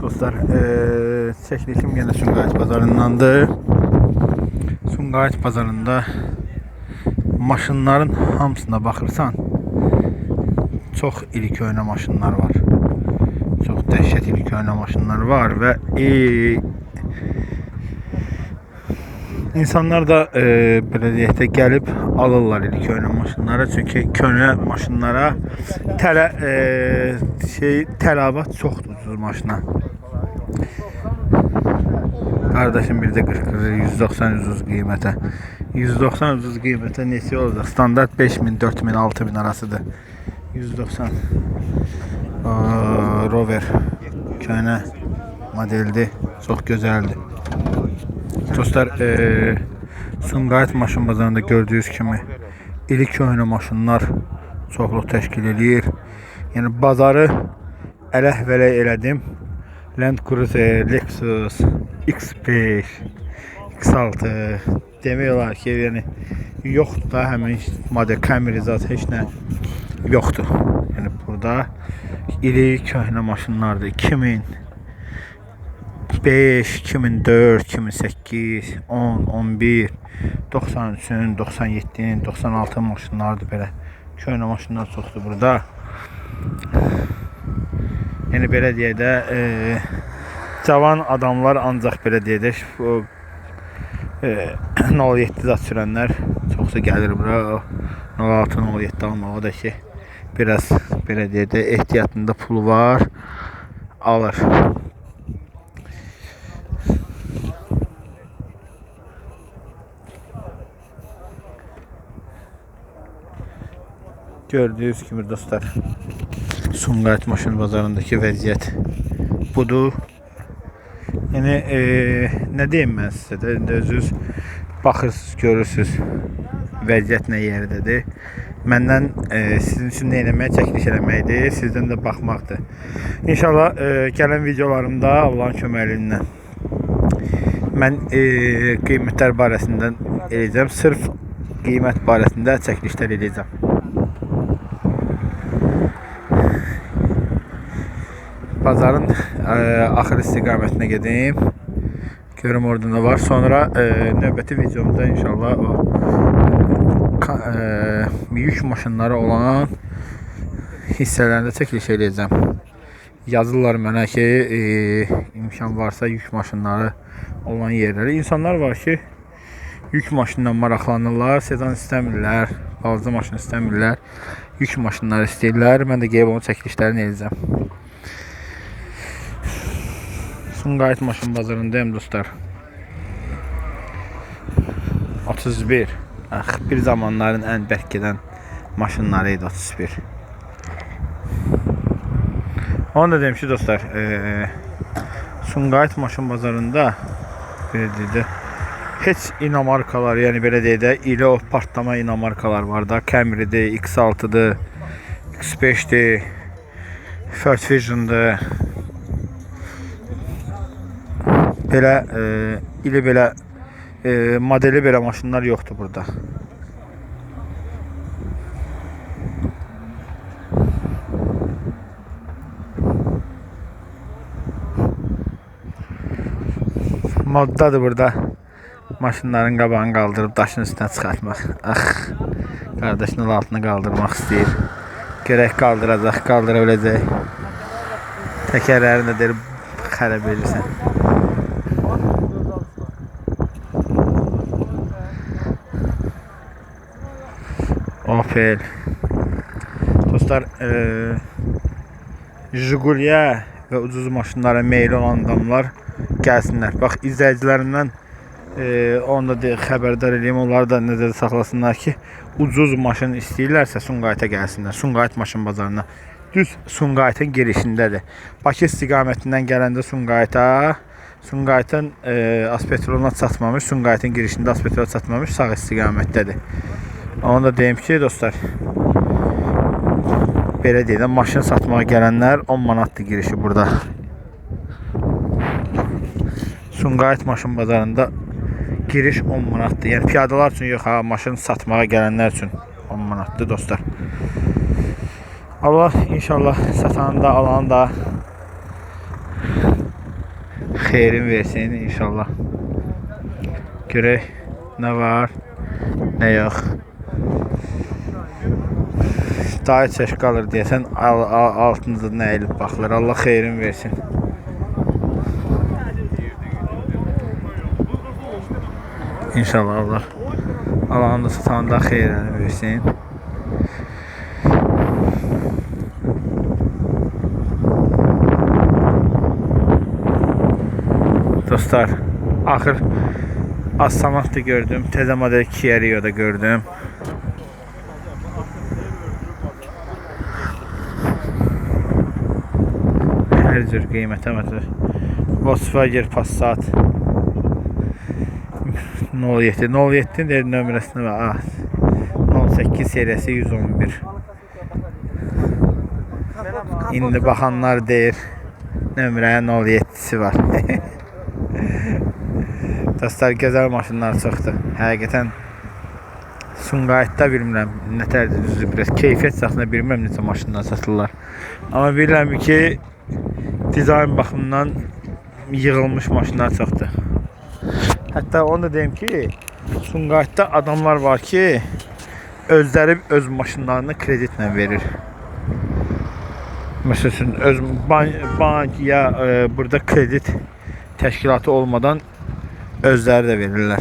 Dostlar, eee çəkilişim yenə Sumqayıt bazarındandır. Sumqayıt bazarında maşınların hamısına baxırsan, çox iri köhnə maşınlar var. Çox dəhşət iri köhnə maşınlar var və e, insanlar da e, belə deyək də gəlib alırlar iri köhnə maşınları çünki köhnə maşınlara tələ e, şey tələbat çoxdur ucuz maşına. Kardeşim bir de 40 190 ucuz qiymətə. 190 ucuz qiymətə neçə olacaq? Standart 5000, 4000, 6000 arasıdır. 190 Aa, Rover köhnə modeldir. Çox gözəldir. Dostlar, eee Sumqayıt maşın bazarında gördüyünüz kimi iri köhnə maşınlar çoxluq təşkil eləyir. Yəni bazarı ələh-vələk elədim. Land Cruiser, Lexus, X5, X6 demək olar ki, yəni yoxdur da həmin model Camry zat heç nə yoxdur. Yəni burada iri köhnə maşınlardır. 2000 5, 2004, 2008, 10, 11, 93-ün, 97-nin, 96 maşınlardır belə. Köhnə maşınlar çoxdur burada. Yəni belə deyək də, e, cavan adamlar ancaq belə deyək də bu e, 07 zat sürənlər çoxsa gəlir bura. 06, 07 almaq o da ki biraz belə deyək də ehtiyatında pulu var, alır. Gördüğünüz gibi dostlar Sumqayıt maşın bazarındakı vəziyyət budur. Yəni e, nə deyim mən sizə də indi özünüz baxırsınız, görürsüz vəziyyət nə yerdədir. Məndən e, sizin üçün nə eləməyə çəkiliş eləməkdir, sizdən də baxmaqdır. İnşallah e, gələn videolarımda Allahın köməyi ilə mən e, qiymətlər barəsində eləyəcəm. Sırf qiymət barəsində çəkilişlər eləyəcəm. Bazarın e, axır istiqamətinə gedim. Görüm orada ne var. Sonra e, növbəti videomda inşallah o e, yük maşınları olan hissələrində çəkiliş eləyəcəm. Yazırlar mənə ki, e, imkan varsa yük maşınları olan yerlərə. İnsanlar var ki, yük maşınla maraqlanırlar, sedan istəmirlər, balaca maşın istəmirlər, yük maşınları istəyirlər. Mən də gəlib onun çəkilişlərini eləyəcəm. Sumqayıt maşın bazarındayım dostlar. 31. Ax, bir zamanların ən bərk gedən maşınları idi 31. Onu da ki dostlar, e, Sumqayıt maşın bazarında belə deyək də heç inamarkalar, yəni belə deyək də iri partlama inamarkalar var da. Camry-dir, X6-dır, X5-dir, First Vision-dır. Belə e, iri belə e, modeli belə maşınlar yoxdur burada. Moddadır burada. Maşınların qabağını qaldırıb daşın üstünə çıxartmaq. Ax. Qardaşının altına qaldırmaq istəyir. Görək qaldıracaq, qaldıra biləcək. Təkərlərini də deyir xərab edirsən. Opel. Dostlar, eee Jiguliyə və ucuz maşınlara meyilli olan adamlar gəlsinlər. Bax, izləyicilərimdən eee onu da de- xəbərdar edeyim, onları da nəzərdə saxlasınlar ki, ucuz maşın istəyirlərsə Sumqayıta gəlsinlər. Sumqayıt maşın bazarına. Düz Sumqayıtın girişindədir. Bakı istiqamətindən gələndə Sumqayıta, Sumqayıtın eee Aspetroluna çatmamış, Sumqayıtın girişində Aspetrol çatmamış sağ istiqamətdədir. Onu da deyim ki, dostlar, belə deyək maşın satmağa gələnlər 10 manatdır girişi burada. Sumqayıt maşın bazarında giriş 10 manatdır. Yəni piyadalar üçün yox, ha, maşın satmağa gələnlər üçün 10 manatdır dostlar. Allah inşallah satanı da alanı da xeyrin versin inşallah. Görək nə var, nə yox. Dayı çeş qalır deyəsən al, al, altında nə elib baxılır. Allah xeyrin versin. İnşallah Allah Allah'ın da satanda xeyrini versin. Dostlar, axır Assamat da gördüm. Təzə model Kia Rio da gördüm. Hər cür qiymətə mətir. Volkswagen Passat 07 07 der nömrəsində var. Ah, 08 serisi 111. İndi baxanlar deyir nömrəyə 07-si var. Dostlar gözəl maşınlar çoxdur. Həqiqətən Sumqayıtda bilmirəm nə tərdir düzdür biraz keyfiyyət saxına bilmirəm necə maşınlar satırlar. Amma bilirəm ki dizayn baxımından yığılmış maşınlar çoxdur. Hətta onu da deyim ki Sumqayıtda adamlar var ki özləri öz maşınlarını kreditlə verir. Məsələn öz bank, bank ya e, burada kredit təşkilatı olmadan özləri də verirlər.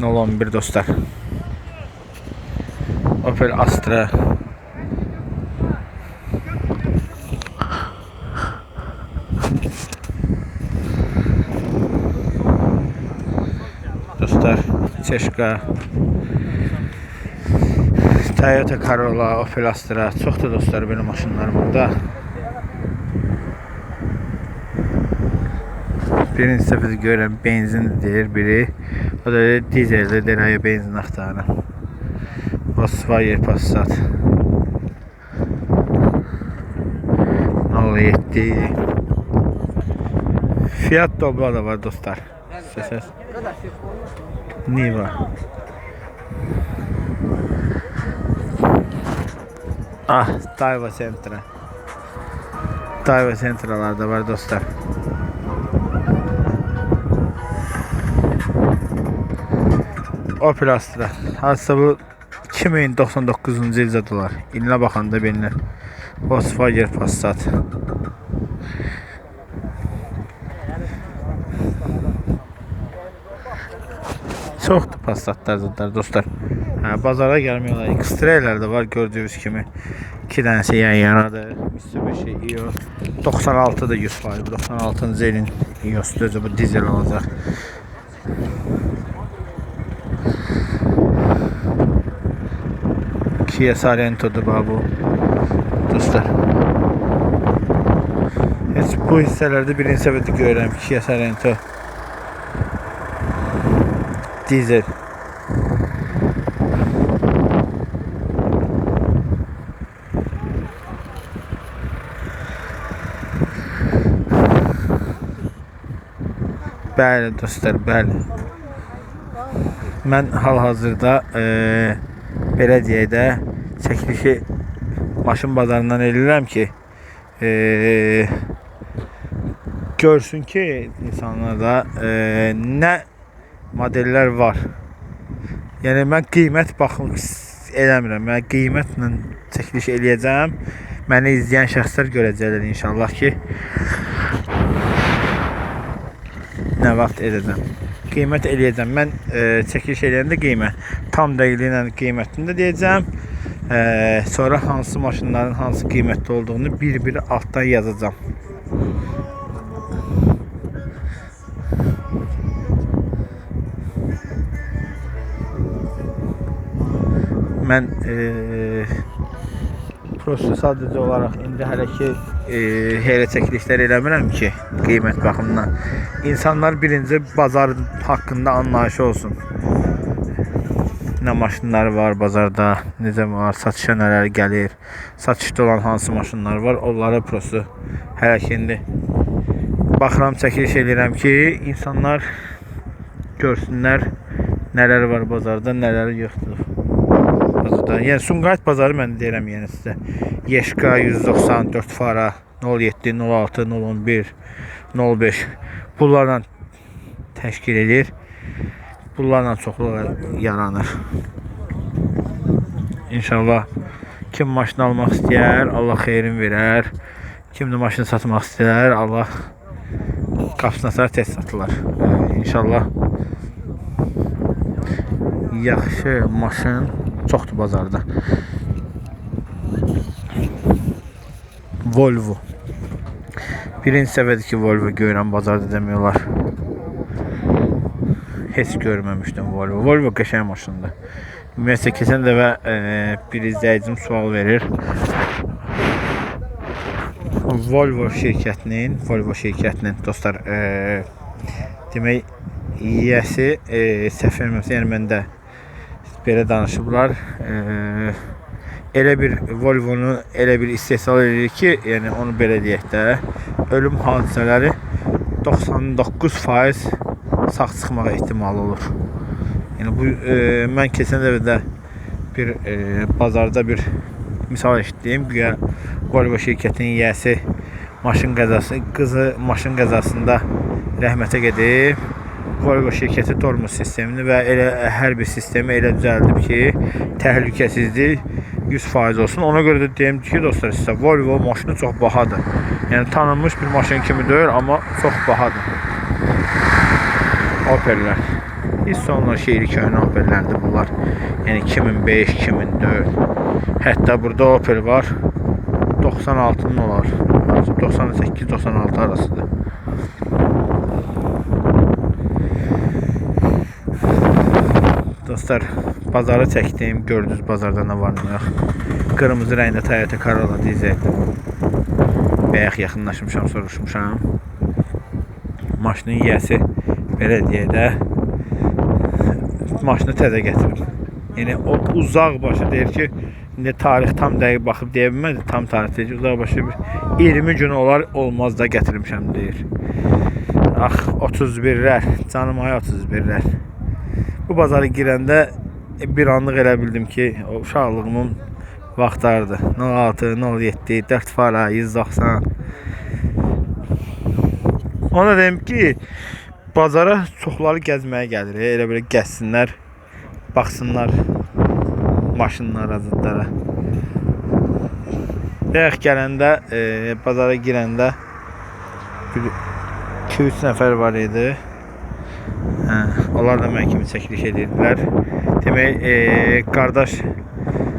011 dostlar. Opel Astra. Dostlar, Çeşka. Toyota Corolla, Opel Astra. Çoxdur dostlar belə maşınlar burada. Birinci səfər görürəm benzin deyir biri. O da dizeldir, denəyə benzin axtarır. Volkswagen Passat. 07. Fiat Doblo da var dostlar. Ses. Niva. Ah, Tayva Sentra. Tayva Sentralar da var dostlar. Opel Astra. Hadisa bu 2099-cu ildə dolar. İlinə baxanda bilinir. Volkswagen Passat. Çoxdur Passatlar zadlar dostlar. Hə, bazara gəlmiyorlar. X-Traylər də var gördüyünüz kimi. 2 dənəsi yan yanadır. Mitsubishi EOS 96 da 100%. 96-cı ilin EOS-dur. Bu dizel olacaq. Kia Sorento'dur bax bu. Dostlar. Heç bu hissələrdə birinci səbəbi görürəm Kia Sorento. Dizel. Bəli dostlar, bəli. Mən hal-hazırda eee belə deyək də çəkilişi maşın bazarından eləyirəm ki eee görsün ki insanlar da eee nə modellər var. Yəni mən qiymət baxım eləmirəm. Mən qiymətlə çəkiliş eləyəcəm. Məni izləyən şəxslər görəcəklər inşallah ki nə vaxt edəcəm. Qiymət eləyəcəm. Mən e, çəkiliş eləyəndə qiymət tam dəqiqliyi ilə qiymətini də deyəcəm. E, sonra hansı maşınların hansı qiymətli olduğunu bir-bir altdan yazacağam. Mən e, sadəcə olaraq indi hələ ki e, elə çəkilişlər eləmirəm ki, qiymət baxımından. İnsanlar birinci bazar haqqında anlayışı olsun. Nə maşınlar var bazarda, necə var, satışa nələr gəlir, satışda olan hansı maşınlar var, onları prosta hələ ki indi baxıram çəkiliş eləyirəm ki, insanlar görsünlər nələr var bazarda, nələr yoxdur. Bazarda. Yəni Sumqayıt bazarı mən deyirəm yəni sizə. Yeşka 194 fara 07, 06, 011, 05 bunlarla təşkil edir. Bunlarla çoxluğa yaranır. İnşallah kim maşın almaq istəyər, Allah xeyrin verər. Kim də maşın satmaq istəyər, Allah qapısına açar tez satılar. İnşallah yaxşı maşın çoxdur bazarda. Volvo. Birinci səviyyədə ki Volvo görürəm bazarda demək olar. Heç görməmişdim Volvo. Volvo qəşəng maşındır. Ümumiyyətlə keçən dəfə e, bir izləyicim sual verir. Volvo şirkətinin, Volvo şirkətinin dostlar, e, demək yiyəsi e, səhv yəni məndə belə danışıblar. E, elə bir Volvo-nu elə bir istehsal edir ki, yəni onu belə ölüm hadisələri 99% sağ çıxmağa ehtimalı olur. Yəni bu e, mən keçən dəfə də bir e, bazarda bir misal eşitdim. Güya Volvo şirkətinin yiyəsi maşın qəzası, qızı maşın qəzasında rəhmətə gedib. Volvo şirkəti tormoz sistemini və elə hər bir sistemi elə düzəldib ki, təhlükəsizlik 100% olsun. Ona görə də deyim ki, dostlar, sizə Volvo maşını çox bahadır. Yəni tanınmış bir maşın kimi deyil, amma çox bahadır. Opel'lər. Hiss olunur şehri köhnə Opel'lərdir bunlar. Yəni 2005, 2004. Hətta burada Opel var. 96'nın olar. 98-96 arasıdır. Dostlar, bazarı çəkdim. Gördünüz bazarda nə var nə yox. Qırmızı rəngdə Toyota Corolla dizel. Bayaq yaxınlaşmışam, soruşmuşam. Maşının yiyəsi belə deyə maşını təzə gətirib. Yəni o uzaq başı deyir ki, indi tarix tam dəqiq baxıb deyə bilmədi, tam tarix deyir. Uzaq başı bir 20 gün olar, olmaz da gətirmişəm deyir. Ax 31'lər, canım ay 31'lər. Bu bazara girəndə bir anlıq elə bildim ki, o uşaqlığımın vaxtlardı. 06, 07, 4 fara, 190. Ona deyim ki, bazara çoxları gəzməyə gəlir. Elə belə gəzsinlər, baxsınlar maşınlara, zətlərə. Bayaq gələndə, e, bazara girəndə bir 2-3 nəfər var idi. Hə, onlar da mən kimi çəkiliş edirdilər. Demək, e, qardaş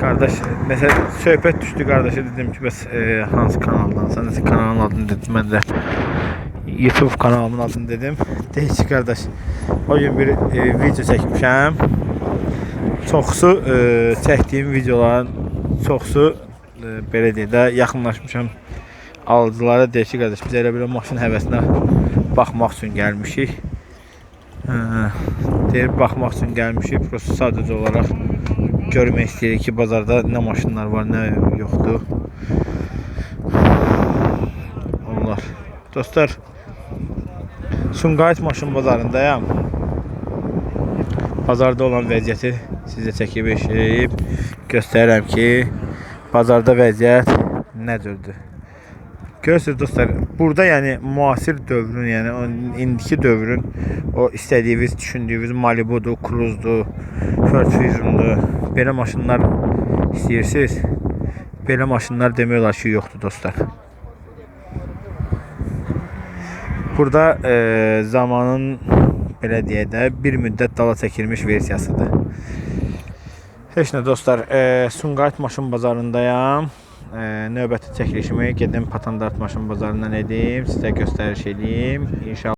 qardaş nəsə söhbət düşdü qardaşa dedim ki, bəs e, hansı kanaldansan? Nəsə kanalın adını dedim mən də. YouTube kanalımın adını dedim. Deyir ki, qardaş, o gün bir e, video çəkmişəm. Çoxsu e, çəkdiyim videoların çoxsu e, belə deyə də yaxınlaşmışam alıcılara deyir ki, qardaş, biz elə belə maşın həvəsinə baxmaq üçün gəlmişik. Hə, deyir baxmaq üçün gəlmişik. Prosta sadəcə olaraq görmək istəyirik ki, bazarda nə maşınlar var, nə yoxdur. Allah. Dostlar, Sumqayıt maşın bazarındayam. Bazarda olan vəziyyəti sizə çəkib eşib göstərirəm ki, bazarda vəziyyət nə cürdür. Görürsünüz dostlar, burada yəni müasir dövrün, yəni indiki dövrün o istədiyiniz, düşündüyünüz Malibu'dur, Cruze'dur, Ford Fusion'dur. Belə maşınlar istəyirsiniz. Belə maşınlar demək olar ki, yoxdur dostlar. Burada e, zamanın belə deyə də bir müddət dala çəkilmiş versiyasıdır. Heç nə dostlar, e, Sumqayıt maşın bazarındayam. E, növbəti çəkilişimi gedim Patandart maşın bazarından edim, sizə göstəriş edeyim. İnşallah